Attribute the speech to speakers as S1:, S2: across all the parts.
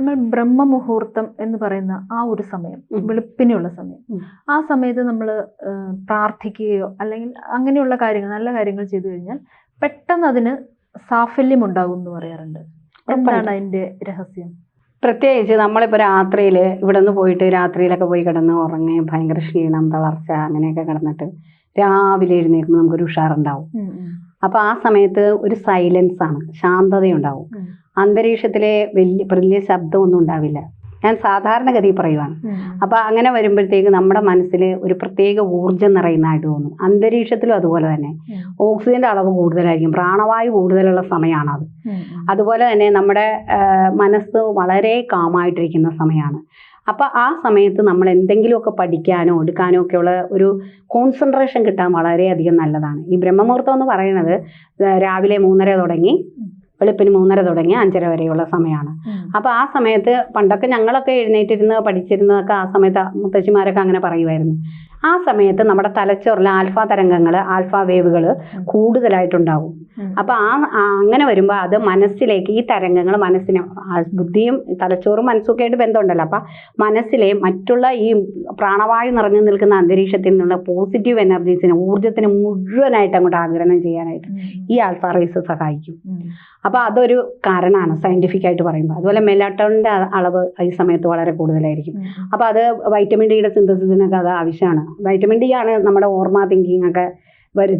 S1: നമ്മൾ ബ്രഹ്മമുഹൂർത്തം എന്ന് പറയുന്ന ആ ഒരു സമയം വെളുപ്പിനെയുള്ള സമയം. ആ സമയത്ത് നമ്മൾ പ്രാർത്ഥിക്കുകയോ അല്ലെങ്കിൽ അങ്ങനെയുള്ള കാര്യങ്ങൾ നല്ല കാര്യങ്ങൾ ചെയ്തു കഴിഞ്ഞാൽ പെട്ടെന്ന് അതിന് സാഫല്യം ഉണ്ടാകും എന്ന് പറയാറുണ്ട്. എന്താണ് അതിന്റെ രഹസ്യം?
S2: പ്രത്യേകിച്ച് നമ്മളിപ്പോൾ രാത്രിയിൽ ഇവിടെ നിന്ന് പോയിട്ട് രാത്രിയിലൊക്കെ പോയി കിടന്ന് ഉറങ്ങി ഭയങ്കര ക്ഷീണം തളർച്ച അങ്ങനെയൊക്കെ കിടന്നിട്ട് രാവിലെ എഴുന്നേൽക്കുമ്പോൾ നമുക്കൊരു ഉഷാറുണ്ടാവും. അപ്പോൾ ആ സമയത്ത് ഒരു സൈലൻസ് ആണ് ശാന്തതയുണ്ടാവും. അന്തരീക്ഷത്തിലെ വലിയ വലിയ ശബ്ദമൊന്നും ഉണ്ടാവില്ല. ഞാൻ സാധാരണഗതി പറയുവാണ്. അപ്പൊ അങ്ങനെ വരുമ്പോഴത്തേക്ക് നമ്മുടെ മനസ്സിൽ ഒരു പ്രത്യേക ഊർജം നിറയുന്നതായിട്ട് തോന്നും. അന്തരീക്ഷത്തിലും അതുപോലെ തന്നെ. ഓക്സിജന്റെ അളവ് കൂടുതലായിരിക്കും. പ്രാണവായു കൂടുതലുള്ള സമയമാണത്. അതുപോലെ തന്നെ നമ്മുടെ മനസ്സ് വളരെ കാമായിട്ടിരിക്കുന്ന സമയമാണ്. അപ്പോൾ ആ സമയത്ത് നമ്മൾ എന്തെങ്കിലുമൊക്കെ പഠിക്കാനോ എടുക്കാനോ ഉള്ള ഒരു കോൺസെൻട്രേഷൻ കിട്ടാൻ വളരെയധികം നല്ലതാണ്. ഈ ബ്രഹ്മമുഹൂർത്തം എന്ന് പറയുന്നത് രാവിലെ മൂന്നര തുടങ്ങി വെളുപ്പിന് മൂന്നര തുടങ്ങി അഞ്ചര വരെയുള്ള സമയമാണ്.
S1: അപ്പൊ
S2: അപ്പോൾ ആ സമയത്ത് പണ്ടൊക്കെ ഞങ്ങളൊക്കെ എഴുന്നേറ്റിരുന്ന് പഠിച്ചിരുന്നതൊക്കെ ആ സമയത്ത് മുത്തശ്ശിമാരൊക്കെ അങ്ങനെ പറയുമായിരുന്നു. ആ സമയത്ത് നമ്മുടെ തലച്ചോറിൽ ആൽഫ തരംഗങ്ങൾ ആൽഫ വേവുകൾ കൂടുതലായിട്ടുണ്ടാവും.
S1: ഉം.
S2: അപ്പോൾ ആ അങ്ങനെ വരുമ്പോൾ അത് മനസ്സിലേക്ക് ഈ തരംഗങ്ങൾ മനസ്സിനെ ബുദ്ധിയും തലച്ചോറും മനസ്സൊക്കെ ആയിട്ട് ബന്ധമുണ്ടല്ലോ. അപ്പൊ മനസ്സിലെ മറ്റുള്ള ഈ പ്രാണവായു നിറഞ്ഞു നിൽക്കുന്ന അന്തരീക്ഷത്തിൽ നിന്നുള്ള പോസിറ്റീവ് എനർജീസിനെ ഊർജത്തിന് മുഴുവനായിട്ട് അങ്ങോട്ട് ആഗിരണം ചെയ്യാനായിട്ട് ഈ ആൽഫ റേസ് സഹായിക്കും.
S1: അപ്പൊ
S2: അപ്പോൾ അതൊരു കാരണമാണ് സയന്റിഫിക് ആയിട്ട് പറയുമ്പോൾ അതുപോലെ മെലാട്ടോണിന്റെ അളവ് ഈ സമയത്ത് വളരെ കൂടുതലായിരിക്കും.
S1: അപ്പൊ
S2: അപ്പോൾ അത് വൈറ്റമിൻ ഡിയുടെ സിന്തസിസിനൊക്കെ അത് ആവശ്യമാണ്. വൈറ്റമിൻ ഡി ആണ് നമ്മുടെ ഓർമ്മ തിങ്കിങ് ഒക്കെ വരു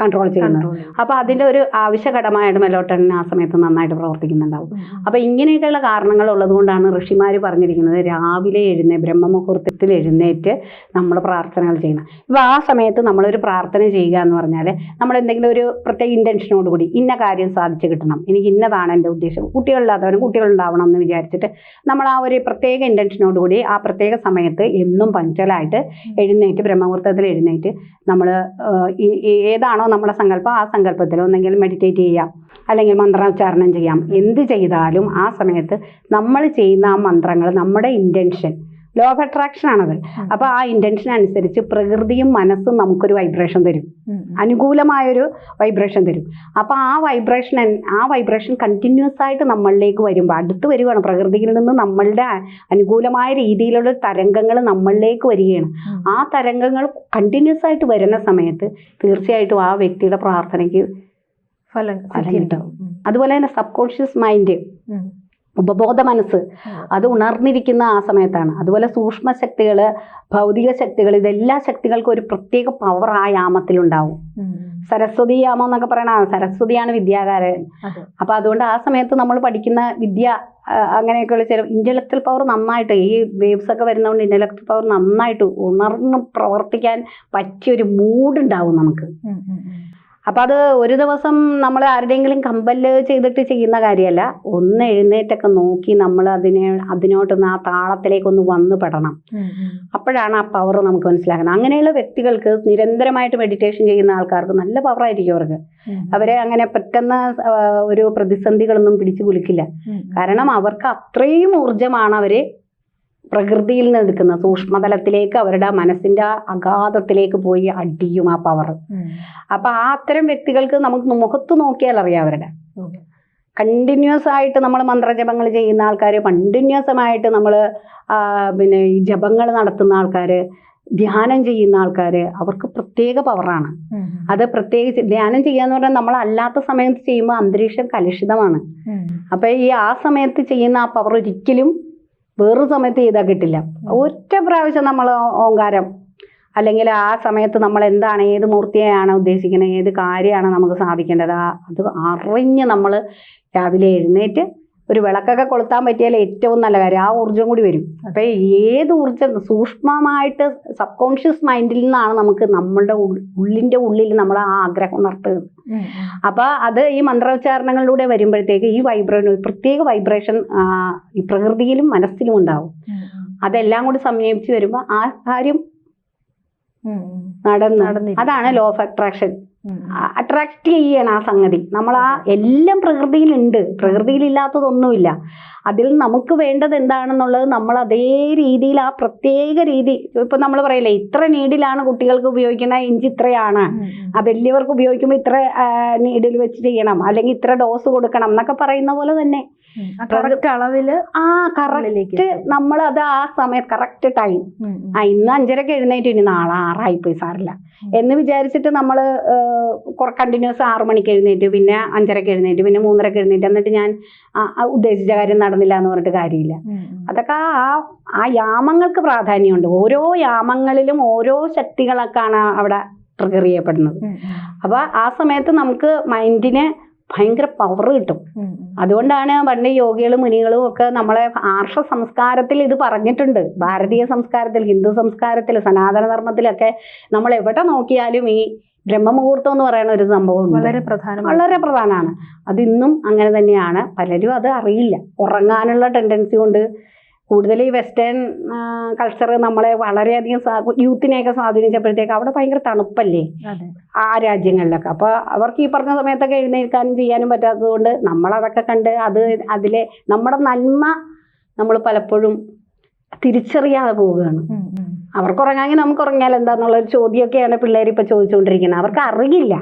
S2: കൺട്രോൾ ചെയ്യുന്നത്.
S1: അപ്പൊ അതിന്റെ
S2: അപ്പോൾ അതിന്റെ ഒരു ആവശ്യഘടമായിട്ട് മെലോട്ടണിന് ആ സമയത്ത് നന്നായിട്ട് പ്രവർത്തിക്കുന്നുണ്ടാവും. അപ്പോൾ ഇങ്ങനെയൊക്കെയുള്ള കാരണങ്ങൾ ഉള്ളതുകൊണ്ടാണ് ഋഷിമാർ പറഞ്ഞിരിക്കുന്നത് രാവിലെ എഴുന്നേ ബ്രഹ്മമുഹൂർത്തത്തിൽ എഴുന്നേറ്റ് നമ്മൾ പ്രാർത്ഥനകൾ ചെയ്യണം ഇപ്പോൾ ആ സമയത്ത് നമ്മളൊരു പ്രാർത്ഥന ചെയ്യുക എന്ന് പറഞ്ഞാൽ നമ്മൾ എന്തെങ്കിലും ഒരു പ്രത്യേക ഇന്റൻഷനോട് കൂടി ഇന്ന കാര്യം സാധിച്ചു കിട്ടണം എനിക്ക് ഇന്നതാണ് എന്റെ ഉദ്ദേശം. കുട്ടികളില്ലാത്തവരും കുട്ടികളുണ്ടാവണം എന്ന് വിചാരിച്ചിട്ട് നമ്മൾ ആ ഒരു പ്രത്യേക ഇന്റൻഷനോട് കൂടി ആ പ്രത്യേക സമയത്ത് എന്നും പഞ്ചലായിട്ട് എഴുന്നേറ്റ് ബ്രഹ്മമുഹൂർത്തത്തിൽ എഴുന്നേറ്റ് നമ്മൾ ഏതാണോ നമ്മുടെ സങ്കല്പം ആ സങ്കല്പത്തിൽ ഒന്നെങ്കിൽ മെഡിറ്റേറ്റ് ചെയ്യാം. അല്ലെങ്കിൽ മന്ത്രോച്ചാരണം ചെയ്യാം. എന്ത് ചെയ്താലും ആ സമയത്ത് നമ്മൾ ചെയ്യുന്ന ആ മന്ത്രങ്ങൾ നമ്മുടെ ഇന്റൻഷൻ ലോ ഓഫ് അട്രാക്ഷൻ ആണത്. അപ്പൊ ആ ഇന്റൻഷൻ അനുസരിച്ച് പ്രകൃതിയും മനസ്സും നമുക്കൊരു വൈബ്രേഷൻ തരും. അനുകൂലമായൊരു വൈബ്രേഷൻ തരും. അപ്പൊ ആ വൈബ്രേഷൻ ആ വൈബ്രേഷൻ കണ്ടിന്യൂസ് ആയിട്ട് നമ്മളിലേക്ക് വരുമ്പോൾ അടുത്ത് വരികയാണ് പ്രകൃതിയിൽ നിന്ന് നമ്മളുടെ അനുകൂലമായ രീതിയിലുള്ള തരംഗങ്ങൾ നമ്മളിലേക്ക് വരികയാണ്. ആ തരംഗങ്ങൾ കണ്ടിന്യൂസ് ആയിട്ട് വരുന്ന സമയത്ത് തീർച്ചയായിട്ടും ആ വ്യക്തിയുടെ പ്രാർത്ഥനയ്ക്ക്
S1: ഫലം
S2: ഫലം
S1: കിട്ടും.
S2: അതുപോലെ തന്നെ സബ് കോൺഷ്യസ് മൈൻഡ്. ഉപബോധ മനസ്സ്. അത് ഉണർന്നിരിക്കുന്ന ആ സമയത്താണ്. അതുപോലെ സൂക്ഷ്മ ശക്തികൾ ഭൗതിക ശക്തികൾ ഇതെല്ലാ ശക്തികൾക്കും ഒരു പ്രത്യേക പവർ ആ യാമത്തിലുണ്ടാവും. സരസ്വതി യാമം എന്നൊക്കെ പറയണ സരസ്വതിയാണ് വിദ്യാകാരൻ. അപ്പൊ അതുകൊണ്ട് ആ സമയത്ത് നമ്മൾ പഠിക്കുന്ന വിദ്യ അങ്ങനെയൊക്കെയുള്ള ചില ഇന്റലക്ച്വൽ പവർ നന്നായിട്ട് ഈ വേവ്സ് ഒക്കെ വരുന്നതുകൊണ്ട് ഇന്റലക്ച്വൽ പവർ നന്നായിട്ട് ഉണർന്ന് പ്രവർത്തിക്കാൻ പറ്റിയൊരു മൂഡ് ഉണ്ടാവും നമുക്ക്. അപ്പം അത് ഒരു ദിവസം നമ്മൾ ആരുടെയെങ്കിലും കമ്പൽ ചെയ്തിട്ട് ചെയ്യുന്ന കാര്യമല്ല ഒന്ന് എഴുന്നേറ്റൊക്കെ നോക്കി നമ്മൾ അതിനെ അതിനോട്ടൊന്ന് ആ താളത്തിലേക്കൊന്ന് വന്ന് പെടണം. അപ്പോഴാണ് ആ പവർ നമുക്ക് മനസ്സിലാക്കുന്നത് അങ്ങനെയുള്ള വ്യക്തികൾക്ക് നിരന്തരമായിട്ട് മെഡിറ്റേഷൻ ചെയ്യുന്ന ആൾക്കാർക്ക് നല്ല പവറായിരിക്കും അവർക്ക്. അവരെ അങ്ങനെ പെട്ടെന്ന് ഒരു പ്രതിസന്ധികളൊന്നും പിടിച്ചു കുലുക്കില്ല. കാരണം അവർക്ക് അത്രയും ഊർജമാണ് അവർ പ്രകൃതിയിൽ നിന്ന് എടുക്കുന്ന സൂക്ഷ്മതലത്തിലേക്ക് അവരുടെ മനസ്സിന്റെ അഗാധത്തിലേക്ക് പോയി അടിയും ആ പവർ അപ്പൊ ആ അത്തരം വ്യക്തികൾക്ക് നമുക്ക് മുഖത്ത് നോക്കിയാൽ അറിയാം അവരുടെ. കണ്ടിന്യൂസ് ആയിട്ട് നമ്മൾ മന്ത്രജപങ്ങൾ ചെയ്യുന്ന ആൾക്കാർ കണ്ടിന്യൂസമായിട്ട് നമ്മൾ പിന്നെ ഈ ജപങ്ങൾ നടത്തുന്ന ആൾക്കാർ ധ്യാനം ചെയ്യുന്ന ആൾക്കാർ അവർക്ക് പ്രത്യേക പവറാണ് അത് പ്രത്യേകിച്ച് ധ്യാനം ചെയ്യാന്ന് പറഞ്ഞാൽ നമ്മൾ അല്ലാത്ത സമയത്ത് ചെയ്യുമ്പോൾ അന്തരീക്ഷം കലുഷിതമാണ്. അപ്പൊ ഈ ആ സമയത്ത് ചെയ്യുന്ന ആ പവർ ഒരിക്കലും വേറൊരു സമയത്ത് ചെയ്താൽ കിട്ടില്ല. ഒറ്റ പ്രാവശ്യം നമ്മൾ ഓങ്കാരം. അല്ലെങ്കിൽ ആ സമയത്ത് നമ്മൾ എന്താണ് ഏത് മൂർത്തിയാണ് ഉദ്ദേശിക്കുന്നത് ഏത് കാര്യമാണ് നമുക്ക് സാധിക്കേണ്ടത് ആ അത് അറിഞ്ഞ് നമ്മൾ രാവിലെ എഴുന്നേറ്റ് ഒരു വിളക്കൊക്കെ കൊളുത്താൻ പറ്റിയാൽ ഏറ്റവും നല്ല കാര്യം ആ ഊർജം കൂടി വരും അപ്പോൾ ഏത് ഊർജം സൂക്ഷ്മമായിട്ട് സബ് കോൺഷ്യസ് മൈൻഡിൽ നിന്നാണ് നമുക്ക് നമ്മളുടെ ഉള്ളിന്റെ ഉള്ളിന്റെ ഉള്ളിൽ നമ്മൾ ആ ആഗ്രഹം
S1: ഉണർത്തുന്നത്.
S2: അപ്പോൾ അത് ഈ മന്ത്രോച്ചാരണങ്ങളിലൂടെ വരുമ്പോഴത്തേക്ക് ഈ വൈബ്രേഷൻ പ്രത്യേക വൈബ്രേഷൻ ഈ പ്രകൃതിയിലും മനസ്സിലും ഉണ്ടാവും. അതെല്ലാം കൂടി സംയോജിച്ച് വരുമ്പോൾ ആ കാര്യം. നടന്ന് അതാണ് ലോ ഓഫ് അട്രാക്ഷൻ. അട്രാക്റ്റ് ചെയ്യണം ആ സംഗതി. നമ്മൾ ആ എല്ലാം പ്രകൃതിയിലുണ്ട്. പ്രകൃതിയിലില്ലാത്തതൊന്നുമില്ല. അതിൽ നമുക്ക് വേണ്ടത് എന്താണെന്നുള്ളത് നമ്മൾ അതേ രീതിയിൽ ആ പ്രത്യേക രീതി ഇപ്പം നമ്മൾ പറയില്ലേ ഇത്ര നീഡിലാണ് കുട്ടികൾക്ക് ഉപയോഗിക്കുന്ന ഇഞ്ചി ഇത്രയാണ്. ആ വലിയവർക്ക് ഉപയോഗിക്കുമ്പോൾ ഇത്ര നീഡിൽ വെച്ച് ചെയ്യണം. അല്ലെങ്കിൽ ഇത്ര ഡോസ് കൊടുക്കണം എന്നൊക്കെ പറയുന്ന പോലെ തന്നെ.
S1: കറക്റ്റ് അളവിൽ
S2: ആ കറക്റ്റ് നമ്മൾ അത് ആ സമയത്ത് കറക്റ്റ് ടൈം. ആ ഇന്ന് അഞ്ചരക്ക് എഴുന്നേറ്റ് ഇനി നാളെ ആറായി പോയി സാറില്ല എന്ന് വിചാരിച്ചിട്ട് നമ്മൾ കണ്ടിന്യൂസ് ആറു മണിക്ക് എഴുന്നേറ്റ് പിന്നെ അഞ്ചരക്ക് എഴുന്നേറ്റ് പിന്നെ മൂന്നരക്ക് എഴുന്നേറ്റ്. എന്നിട്ട് ഞാൻ ഉദ്ദേശിച്ച കാര്യം നടന്നില്ല എന്ന് പറഞ്ഞിട്ട് കാര്യമില്ല. അതൊക്കെ ആ ആ യാമങ്ങൾക്ക് പ്രാധാന്യമുണ്ട്. ഓരോ യാമങ്ങളിലും ഓരോ ശക്തികളൊക്കെയാണ് അവിടെ ട്രിഗർ ചെയ്യപ്പെടുന്നത്. അപ്പോൾ ആ സമയത്ത് നമുക്ക് മൈൻഡിന് ഭയങ്കര പവർ കിട്ടും. അതുകൊണ്ടാണ് പണ്ട് യോഗികളും മുനികളും ഒക്കെ നമ്മളെ ആർഷ സംസ്കാരത്തിൽ ഇത് പറഞ്ഞിട്ടുണ്ട്. ഭാരതീയ സംസ്കാരത്തിൽ ഹിന്ദു സംസ്കാരത്തിൽ സനാതന ധർമ്മത്തിലൊക്കെ നമ്മൾ എവിടെ നോക്കിയാലും ഈ ബ്രഹ്മമുഹൂർത്തം എന്ന് പറയുന്ന ഒരു സംഭവം
S1: വളരെ പ്രധാനമാണ്.
S2: വളരെ പ്രധാനമാണ്. അതിന്നും അങ്ങനെ തന്നെയാണ്. പലരും അത് അറിയില്ല. ഉറങ്ങാനുള്ള ടെൻഡൻസി കൊണ്ട് കൂടുതൽ ഈ വെസ്റ്റേൺ കൾച്ചർ നമ്മളെ വളരെയധികം യൂത്തിനെയൊക്കെ സ്വാധീനിച്ചപ്പോഴത്തേക്ക് അവിടെ ഭയങ്കര തണുപ്പല്ലേ? ആ രാജ്യങ്ങളിലൊക്കെ. അപ്പോൾ അവർക്ക് ഈ പറഞ്ഞ സമയത്തൊക്കെ എഴുന്നേൽക്കാനും ചെയ്യാനും പറ്റാത്തതുകൊണ്ട് നമ്മളതൊക്കെ കണ്ട് അത് അതിലെ നമ്മുടെ നന്മ നമ്മൾ പലപ്പോഴും തിരിച്ചറിയാതെ പോവുകയാണ്. അവർക്ക് ഉറങ്ങാമെങ്കിൽ നമുക്ക് ഉറങ്ങിയാൽ എന്താന്നുള്ളൊരു ചോദ്യമൊക്കെയാണ് പിള്ളേർ ഇപ്പോൾ ചോദിച്ചുകൊണ്ടിരിക്കുന്നത്. അവർക്ക് അറിയില്ല.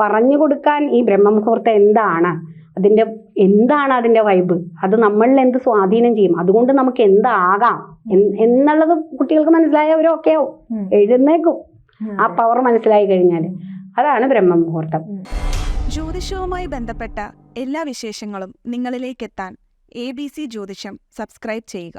S2: പറഞ്ഞു കൊടുക്കാൻ ഈ ബ്രഹ്മമുഹൂർത്തം എന്താണ്? അതിന്റെ എന്താണ് അതിന്റെ വൈബ് അത് നമ്മളിൽ എന്ത് സ്വാധീനം ചെയ്യും? അതുകൊണ്ട് നമുക്ക് എന്താകാം? എന്നുള്ളത് കുട്ടികൾക്ക് മനസ്സിലായവരൊക്കെ ആവും
S1: ഉം.
S2: എഴുന്നേക്കും ആ പവർ മനസ്സിലായി കഴിഞ്ഞാൽ. അതാണ് ബ്രഹ്മമുഹൂർത്തം.
S3: ജ്യോതിഷവുമായി ബന്ധപ്പെട്ട എല്ലാ വിശേഷങ്ങളും നിങ്ങളിലേക്കെത്താൻ എ ബി സി ജ്യോതിഷം സബ്സ്ക്രൈബ് ചെയ്യുക.